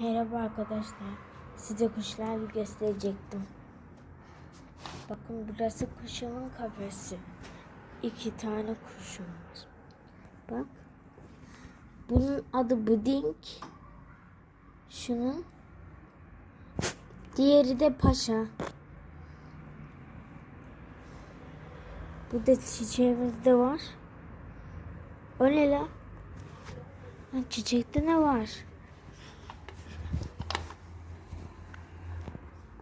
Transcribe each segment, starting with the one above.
Merhaba arkadaşlar. Size kuşlar gösterecektim. Bakın burası kuşumun kafesi. İki tane kuşum var. Bak. Bunun adı Buding. Şunun. Diğeri de Paşa. Burada çiçeğimiz de var. O ne la? Çiçekte ne var?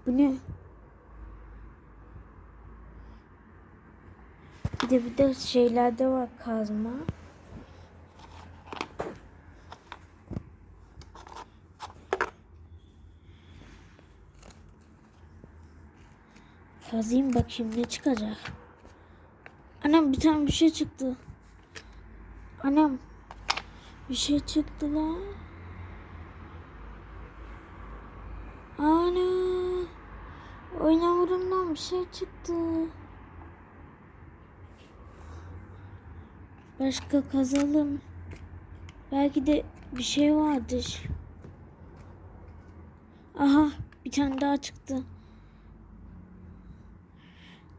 Bu ne? Bir de bir de şeylerde var kazma. Kazayım bakayım ne çıkacak. Anam bir tane bir şey çıktı. Anam bir şey çıktı lan. Ana. Oyun bir şey çıktı. Başka kazalım. Belki de bir şey vardır. Aha bir tane daha çıktı.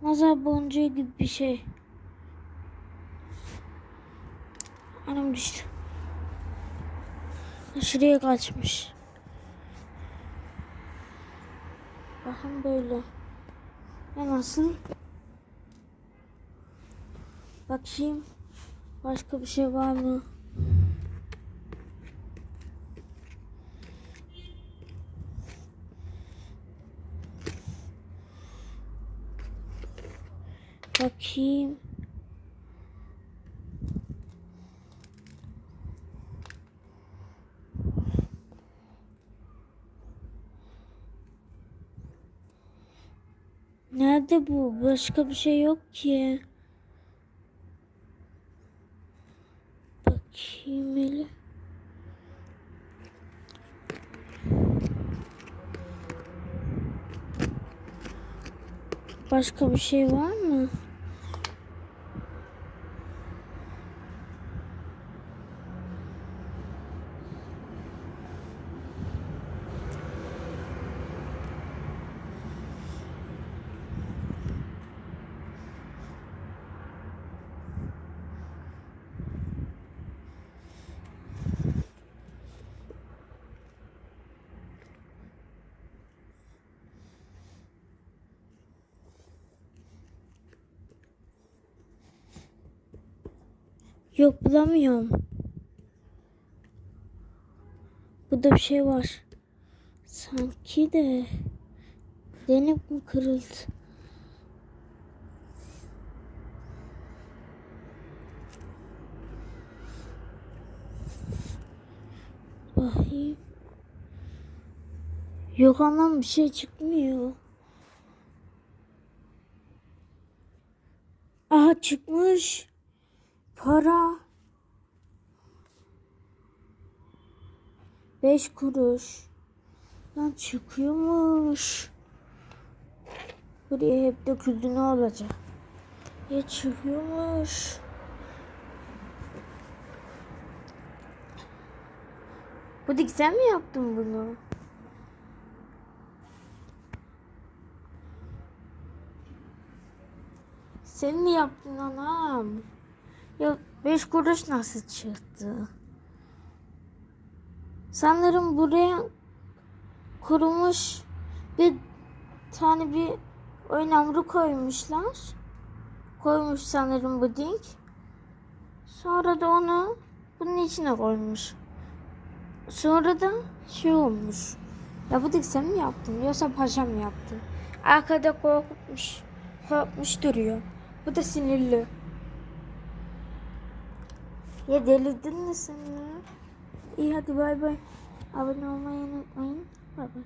Nazar boncuğu gibi bir şey. Anam düştü. Şuraya kaçmış. Bakın böyle. Ya nasıl? Bakayım. Başka bir şey var mı? Bakayım. Nerede bu? Başka bir şey yok ki. Bakayım hele. Başka bir şey var mı? Yok bulamıyorum. Burada bir şey var. Sanki de denip mi kırıldı? Bakayım. Yok anlam bir şey çıkmıyor. Aha çıkmış. Para. Beş kuruş. Lan çıkıyormuş. Buraya hep döküldü ne olacak? Ya çıkıyormuş. Bu dik sen mi yaptın bunu? Sen mi yaptın anam? Ya beş kuruş nasıl çıktı? Sanırım buraya kurumuş bir tane bir oyun hamuru koymuşlar. Koymuş sanırım puding. Sonra da onu bunun içine koymuş. Sonra da şey olmuş. Ya bu sen mi yaptın yoksa paşa mı yaptı? Arkada korkmuş. Korkmuş duruyor. Bu da sinirli. Ya delirdin mi sen ya? İyi hadi bay bay. Abone olmayı unutmayın. Bay bay.